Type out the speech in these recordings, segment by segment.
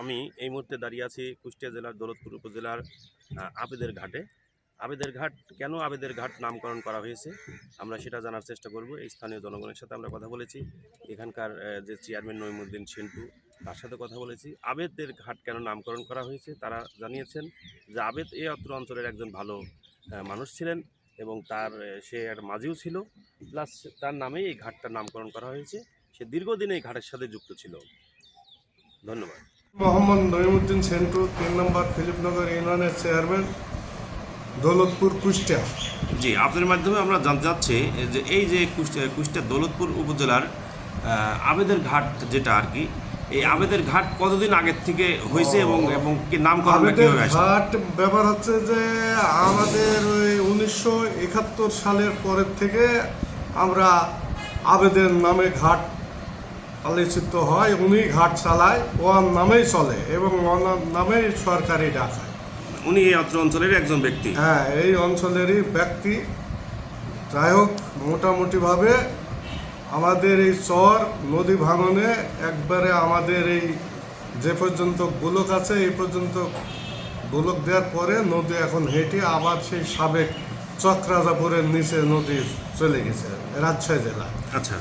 আমি এই মুহূর্তে দাঁড়িয়ে আছি কুষ্টিয়া জেলার দৌলতপুর উপজেলার আবেদের ঘাটে। আবেদের ঘাট, কেন আবেদের ঘাট নামকরণ করা হয়েছে আমরা সেটা জানার চেষ্টা করব। এই স্থানীয় জনগণের সাথে আমরা কথা বলেছি। এখানকার যে চেয়ারম্যান নইমুদ্দিন সেন্টু তার সাথে কথা বলেছি। আবেদের ঘাট কেন নামকরণ করা হয়েছে তারা জানিয়েছেন যে আবেদ এই অত্র অঞ্চলের একজন ভালো মানুষ ছিলেন এবং তার সে এক মাঝিও ছিল। প্লাস তার নামেই এই ঘাটটার নামকরণ করা হয়েছে। সে দীর্ঘদিন এই ঘাটের সাথে যুক্ত ছিল। ধন্যবাদ। মোহাম্মদ নইমুদ্দিন সেন্টু তিন নম্বর ফিলিপনগর ইউনিয়নের চেয়ারম্যান দৌলতপুর কুষ্টিয়া। জি আপনার মাধ্যমে আমরা জানতে চাচ্ছি যে এই যে কুষ্টিয়া কুষ্টিয়া দৌলতপুর উপজেলার আবেদের ঘাট যেটা আর কি এই আবেদের ঘাট কতদিন আগের থেকে হয়েছে এবং এবং কি নামকরণ ঘাট ব্যাপার হচ্ছে যে আমাদের ওই উনিশশো একাত্তর সালের পরের থেকে আমরা আবেদের নামে ঘাট আলোচিত হয় উনি ঘাট চালায় ওর নামেই চলে এবং ওনার নামেই সরকারি ডাকায় উনি এই অঞ্চলের একজন ব্যক্তি? হ্যাঁ এই অঞ্চলেরই ব্যক্তি। যাই হোক মোটামুটিভাবে আমাদের এই চর নদী ভাঙনে একবারে আমাদের এই যে পর্যন্ত গোলক আছে এই পর্যন্ত গোলক দেওয়ার পরে নদী এখন হেঁটে আবার সেই সাবেক চক্রাজাপুরের নিচে নদী চলে গেছে রাজশাহী জেলা। আচ্ছা।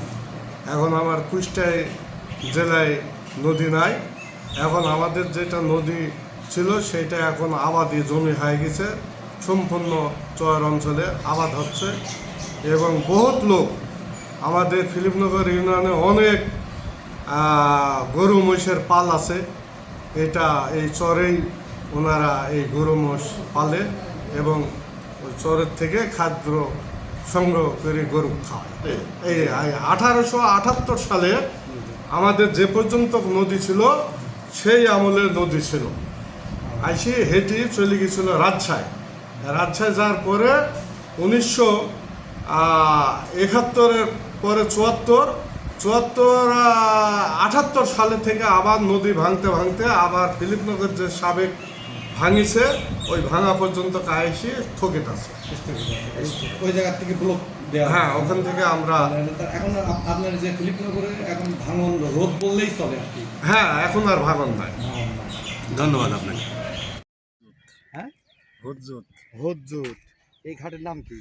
এখন আমার কুষ্টায় জেলায় নদী নাই। এখন আমাদের যেটা নদী ছিল, সেটা এখন আবাদি জমি হয়ে গেছে। সম্পূর্ণ চর অঞ্চলে আবাদ হচ্ছে এবং বহুত লোক আমাদের ফিলিপনগর ইউনিয়নে অনেক গরু মহিষের পাল আছে। এটা এই চরেই ওনারা এই গরু মোষ পালে এবং চরের থেকে খাদ্য সংগ্রহ করে গরু খায় এই আঠারোশো আটাত্তর সালে আমাদের যে পর্যন্ত নদী ছিল সেই আমলের নদী ছিল। আইসি হেঁটে চলে গেছিল রাজশাহী। রাজশাহী যাওয়ার পরে উনিশশো একাত্তরের পরে চুয়াত্তর চুয়াত্তর আটাত্তর সালে থেকে আবার নদী ভাঙতে ভাঙতে আবার ফিলিপনগর যে সাবেক ভাঙিছে ওই ভাঙা পর্যন্ত কায়েসি স্থগিত আছে ওই জায়গা থেকে ব্লক দেওয়া হ্যাঁ ওখান থেকে আমরা এখন আপনার যে ফিলিপনগরে এখন ভাঙন রোদ বললেই চলে আর কি। হ্যাঁ এখন আর ভাঙন নাই। ধন্যবাদ আপনাকে। হ্যাঁ? হুজ্জুত হজ্জুত এই ঘাটের নাম কি?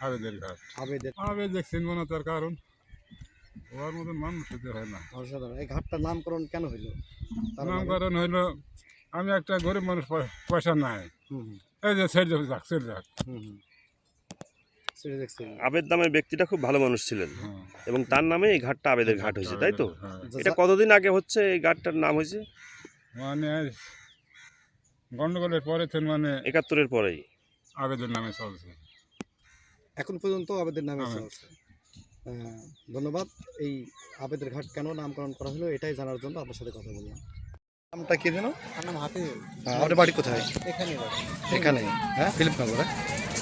আবেদের ঘাট। আবেদের আবেদ চিনব না তার কারণ। ওর মতন মানুষ হতে হয় না। অসাধারণ। এই ঘাটটার নামকরণ কেন হইল? তার মানে- নামকরণ হইল আমি একটা গরিব মানুষ পয়সা নাই। এই যে ছেড়ে যাক যাক ছেড়ে যাক হুম হুম। সেটা আবেদ নামের ব্যক্তিটা খুব ভালো মানুষ ছিলেন। হ্যাঁ। এবং তার নামে এই ঘাটটা আবেদের ঘাট হয়েছে তাই তো? হ্যাঁ। এটা কতদিন আগে হচ্ছে এই ঘাটটার নাম হয়েছে? মানে গন্ডগোলের পরে তো মানে একাত্তরের পরেই। আবেদের নামে চলছে। এখন পর্যন্ত আবেদের নামে আবেদ। চলছে। ধন্যবাদ। এই আবেদের ঘাট কেন নামকরণ করা হলো এটাই জানার জন্য আপনার সাথে কথা বললাম। নামটা কি যেন? নাম হাফিজ। আপনার বাড়ি কোথায়? এখানে এখানে হ্যাঁ? ফিলিপনগরে।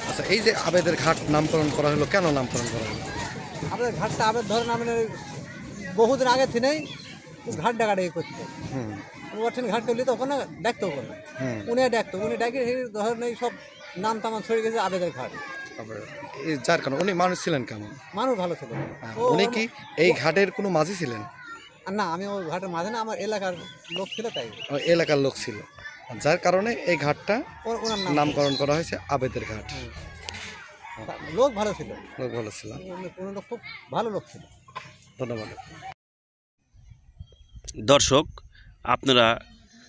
আচ্ছা এই যে আবেদের ঘাট নামকরণ করা হলো কেন নামকরণ করা হলো? আমাদের ঘাটটা আবেদ ধরেন আমি বহুদিন আগে থেকেই ঘাট ডাকাডাকি করতো। হুম। ওখানে ঘাট করলি তো ওখানে ডাকতো ওখানে। উনি ডাকতো উনি ডাকি ধরেন এই সব নাম তামান ছড়িয়ে গেছে আবেদের ঘাট। যার কারণে উনি মানুষ ছিলেন কেমন? মানুষ ভালো ছিল। হ্যাঁ, উনি কি এই ঘাটের কোনো মাঝি ছিলেন? না আমি ওই ঘাটের মাঝে না আমার এলাকার লোক ছিল তাই। ও এলাকার লোক ছিল। যার কারণে এই ঘাটটা ওর- ওনার নাম নামকরণ করা হয়েছে আবেদের ঘাট। লোক ভালো ছিল। লোক ভালো ছিল। লোক খুব ভালো লোক ছিল। ধন্যবাদ। দর্শক আপনারা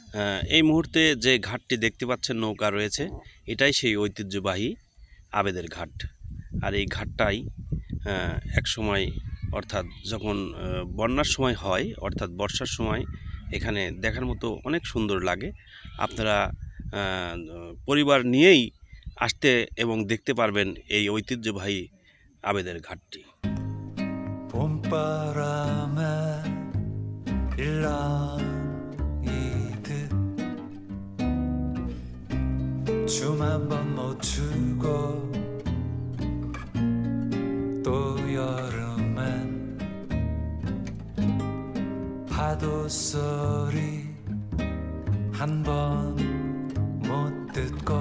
আহ, এই মুহূর্তে যে ঘাটটি দেখতে পাচ্ছেন নৌকা রয়েছে এটাই সেই ঐতিহ্যবাহী আবেদের ঘাট। আর এই ঘাটটাই আহ, এক সময় অর্থাৎ যখন আহ, বন্যার সময় হয় অর্থাৎ বর্ষার সময় এখানে দেখার মতো অনেক সুন্দর লাগে আপনারা আহ, পরিবার নিয়েই আসতে এবং দেখতে পারবেন এই ঐতিহ্যবাহী আবেদের ঘাটটি 봄바람에 일랑이듯 춤 한 번 못 추고 파도 소리 한 번 못 듣고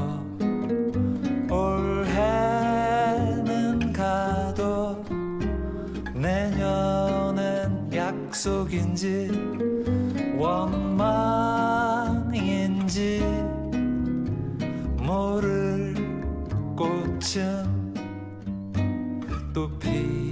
올해는 가도 내년엔 약속인지 원망인지 모를 꽃은 또 피.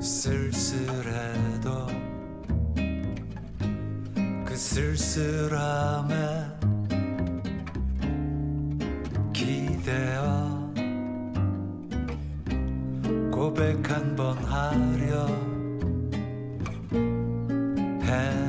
쓸쓸해도 그 쓸쓸함에 기대어 고백 한 번 하려 해